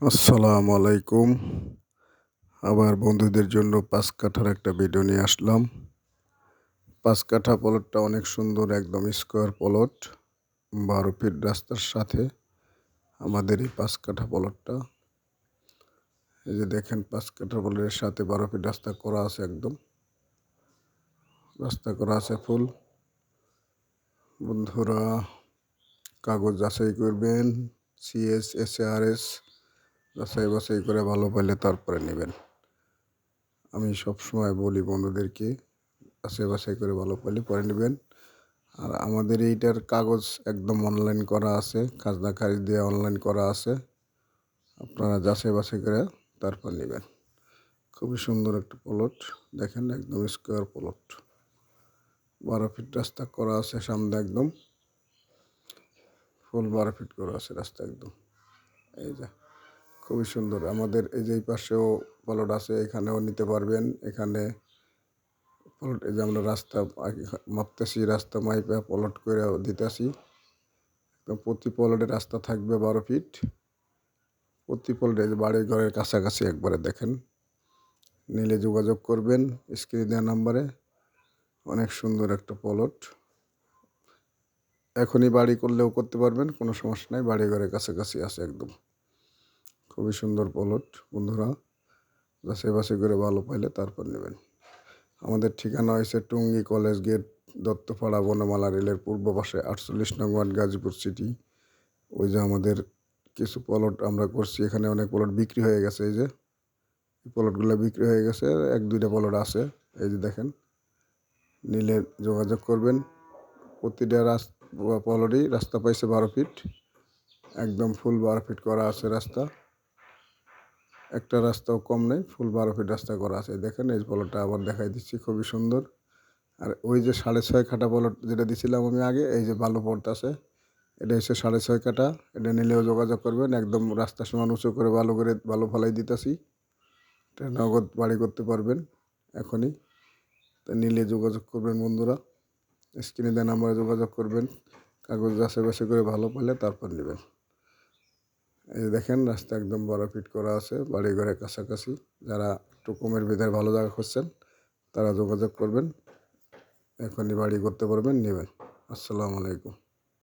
আসসালামু আলাইকুম। আবার বন্ধুদের জন্য পাঁচ কাঠার একটা ভিডিও নিয়ে আসলাম। পাঁচ কাঠা প্লটটা অনেক সুন্দর, একদম স্কোয়ার প্লট বারো ফিট রাস্তার সাথে আমাদের এই পাঁচ কাঠা প্লটটা এই যে দেখেন, পাঁচ কাঠা প্লটের সাথে বারো ফিট রাস্তা করা আছে একদম। রাস্তা করা আছে ফুল বন্ধুরা, কাগজ যাচাই করবেন সিএস এস আর এস যাচাই বাছাই করে ভালো পাইলে তারপরে নেবেন। আমি সব সময় বলি বন্ধুদেরকে, যাচাই বাছাই করে ভালো পাইলে পরে নেবেন। আর আমাদের এইটার কাগজ একদম অনলাইন করা আছে, খাজনা খারিজ দিয়ে অনলাইন করা আছে। আপনারা যাচাই বাছাই করে তারপর নেবেন। খুবই সুন্দর একটা প্লট দেখেন একদম স্কোয়ার প্লট বারো ফিট রাস্তা করা আছে সামনে একদম। ফুল বারো ফিট করা আছে রাস্তা একদম। এই যা। খুবই সুন্দর। আমাদের এই যে পাশেও প্লট আছে, এখানেও নিতে পারবেন। এখানে প্লট এই যে আমরা রাস্তা মাপতেছি, রাস্তা মাইপা প্লট করে দিতেছি। একদম প্রতি প্লটে রাস্তা থাকবে বারো ফিট প্রতি প্লটে বাড়ি ঘরের কাছাকাছি একবারে দেখেন। নিলে যোগাযোগ করবেন স্ক্রিনে দেওয়া নাম্বারে অনেক সুন্দর একটা প্লট এখনই বাড়ি করলেও করতে পারবেন, কোনো সমস্যা নাই বাড়ি ঘরের কাছাকাছি আছে একদম। খুবই সুন্দর পলট, বন্ধুরা। যাচাই বাছাই করে ভালো পাইলে তারপর নেবেন। আমাদের ঠিকানা হয়েছে টুঙ্গি কলেজ গেট, দত্তপাড়া বনমালা রেলের পূর্ব পাশে আটচল্লিশ নং গাজীপুর সিটি। ওই যে আমাদের কিছু পলট আমরা করছি, এখানে অনেক পলট বিক্রি হয়ে গেছে, এই যে। পলটগুলো বিক্রি হয়ে গেছে, এক দুইটা পলট আছে, এই যে দেখেন। নিলে যোগাযোগ করবেন, প্রতিটা রাস্তা পলটই রাস্তা পাইছে বারো ফিট। একদম ফুল বারো ফিট করা আছে রাস্তা। একটা রাস্তাও কম নেই, ফুল বারো ফিট রাস্তা করা আছে। দেখেন এই পলটটা আবার দেখাই দিচ্ছি, খুবই সুন্দর। আর ওই যে সাড়ে ছয় কাটা পলট যেটা দিছিলাম আমি আগে, এই যে ভালো আছে, এটা হচ্ছে সাড়ে ছয় কাটা। এটা নিলেও যোগাযোগ করবেন, একদম রাস্তা সমান উঁচু করে ভালো করে ভালো ফলাই দিতেছি। এটা নগদ বাড়ি করতে পারবেন এখনই। তা নিলে যোগাযোগ করবেন বন্ধুরা, স্ক্রিনে দেন নাম্বারে যোগাযোগ করবেন, কাগজ বাসে করে ভালো পেলে তারপর নেবেন। এই দেখেন, রাস্তা একদম বড় ফিট করা আছে বাড়ি ঘরের কাছাকাছি। যারা একটু কমের ভিতরে ভালো জায়গা খুঁজছেন, তারা যোগাযোগ করবেন। এখনই বাড়ি করতে পারবেন, নেবেন। আসসালামু আলাইকুম।